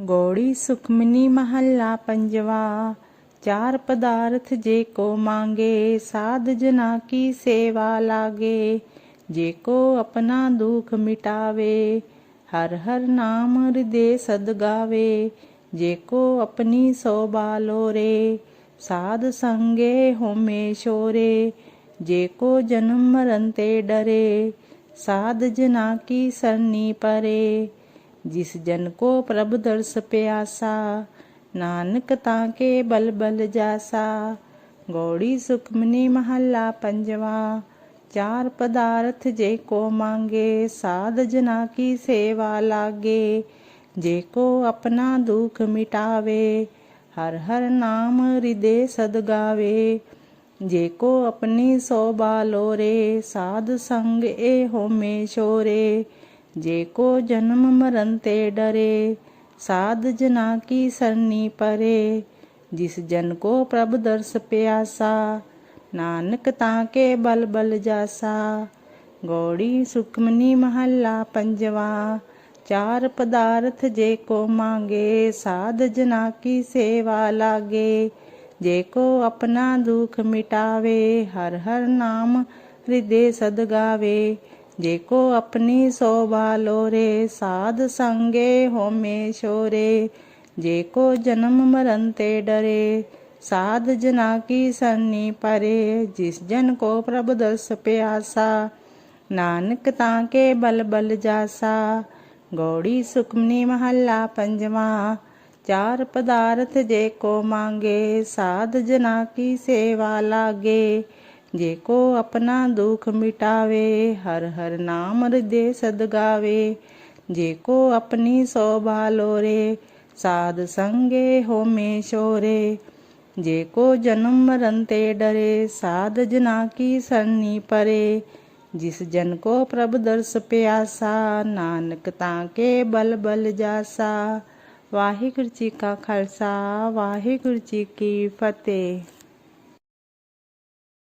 ਗੋੜੀ ਸੁਖਮਨੀ ਮਹੱਲਾ ਪੰਜਵਾ, ਚਾਰ ਪਦਾਰਥ ਜੇ ਕੋ ਮੰਗੇ, ਸਾਧ ਜਨਾ ਕੀ ਸੇਵਾ ਲਾਗੇ, ਜੇ ਕੋ ਆਪਣਾ ਦੁਖ ਮਿਟਾਵੇ, ਹਰ ਹਰ ਨਾਮ ਹਿਰਦੇ ਸਦ ਗਾਵੇ, ਜੇ ਕੋ ਆਪਣੀ ਸੋਭਾ ਲੋਰੇ, ਸਾਧ ਸੰਗੇ ਹੋਮੇ ਸ਼ੋਰੇ ਜੇ ਕੋ ਜਨਮ ਮਰਨ ਤੇ ਡਰੇ, ਸਾਧ ਜਨਾ ਕੀ ਸਰਨੀ ਪਰੇ ਜਿਸ ਜਨ ਕੋ ਪ੍ਰਭ ਦਰਸ ਪਿਆਸਾ, ਨਾਨਕ ਤਾਂ ਕੇ ਬਲ ਬਲ ਜਾਸਾ। ਗੋੜੀ ਸੁਖਮਨੀ ਮਹੱਲਾ ਪੰਜਵਾ, ਚਾਰ ਪਦਾਰਥ ਜੇ ਕੋ ਮੰਗੇ, ਸਾਧ ਜਨਾ ਕੀ ਸੇਵਾ ਲਾਗੇ। ਜੇ ਕੋ ਆਪਣਾ ਦੁਖ ਮਿਟਾਵੇ, ਹਰ ਹਰ ਨਾਮ ਹਿਰਦੇ ਸਦ ਗਾਵੇ। ਜੇ ਕੋ ਆਪਣੀ ਸੋਭਾ ਲੋਰੇ, ਸਾਧ ਸੰਗ ਏ ਹੋਮੇ ਸ਼ੋਰੇ ਜੇ ਕੋ ਜਨਮ ਮਰਨ ਤੇ ਡਰੇ, ਸਾਧ ਜਨਾ ਕੀ ਸਰਨੀ ਪਰੇ। ਜਿਸ ਜਨ ਕੋ ਪ੍ਰਭ ਦਰਸ ਪਿਆਸਾ, ਨਾਨਕ ਤਾਂ ਕੇ ਬਲ ਬਲ ਜਾਸਾ। ਗੋੜੀ ਸੁਖਮਨੀ ਮਹੱਲਾ ਪੰਜਵਾ, ਚਾਰ ਪਦਾਰਥ ਜੇ ਕੋ ਮੰਗੇ, ਸਾਧ ਜਨਾ ਕੀ ਸੇਵਾ ਲਾਗੇ। ਜੇ ਕੋ ਆਪਣਾ ਦੁਖ ਮਿਟਾਵੇ, ਹਰ ਹਰ ਨਾਮ ਹਿਰਦੇ ਸਦ ਗਾਵੇ। ਜੇ ਕੋ ਆਪਣੀ ਸੋਭਾ ਲੋਰੇ ਸਾਧ ਸੰਗੇ ਹੋਮੇ ਸ਼ੋਰੇ ਜੇ ਕੋ ਜਨਮ ਮਰਨ ਤੇ ਡਰੇ, ਸਾਧ ਜਨਾ ਕੀ ਸਰਨੀ ਪਰੇ। ਜਿਸ ਜਨ ਕੋ ਪ੍ਰਭ ਦਰਸ ਪਿਆਸਾ, ਨਾਨਕ ਤਾਂ ਕੇ ਬਲ ਬਲ ਜਾਸਾ। ਗੋੜੀ ਸੁਖਮਨੀ ਮਹੱਲਾ ਪੰਜਵਾ, ਚਾਰ ਪਦਾਰਥ ਜੇ ਕੋ ਮੰਗੇ, ਸਾਧ ਜਨਾ ਕੀ ਸੇਵਾ ਲਾਗੇ। ਜੇ ਕੋ ਆਪਣਾ ਦੁਖ ਮਿਟਾਵੇ, ਹਰ ਹਰ ਨਾਮ ਹਿਰਦੇ ਸਦ ਗਾਵੇ। ਜੇ ਕੋ ਆਪਣੀ ਸੋਭਾ ਲੋਰੇ, ਸਾਧ ਸੰਗੇ ਹੋਮੇ ਸ਼ੋਰੇ ਜੇ ਕੋ ਜਨਮ ਮਰਨ ਤੇ ਡਰੇ, ਸਾਧ ਜਨਾ ਕੀ ਸਰਨੀ ਪਰੇ। ਜਿਸ ਜਨ ਕੋ ਪ੍ਰਭ ਦਰਸ ਪਿਆਸਾ, ਨਾਨਕ ਤਾਂ ਕੇ ਬਲ ਬਲ ਜਾਸਾ। ਵਾਹਿਗੁਰੂ ਜੀ ਕਾ ਖਾਲਸਾ, ਵਾਹਿਗੁਰੂ ਜੀ ਕੀ ਫਤਿਹ।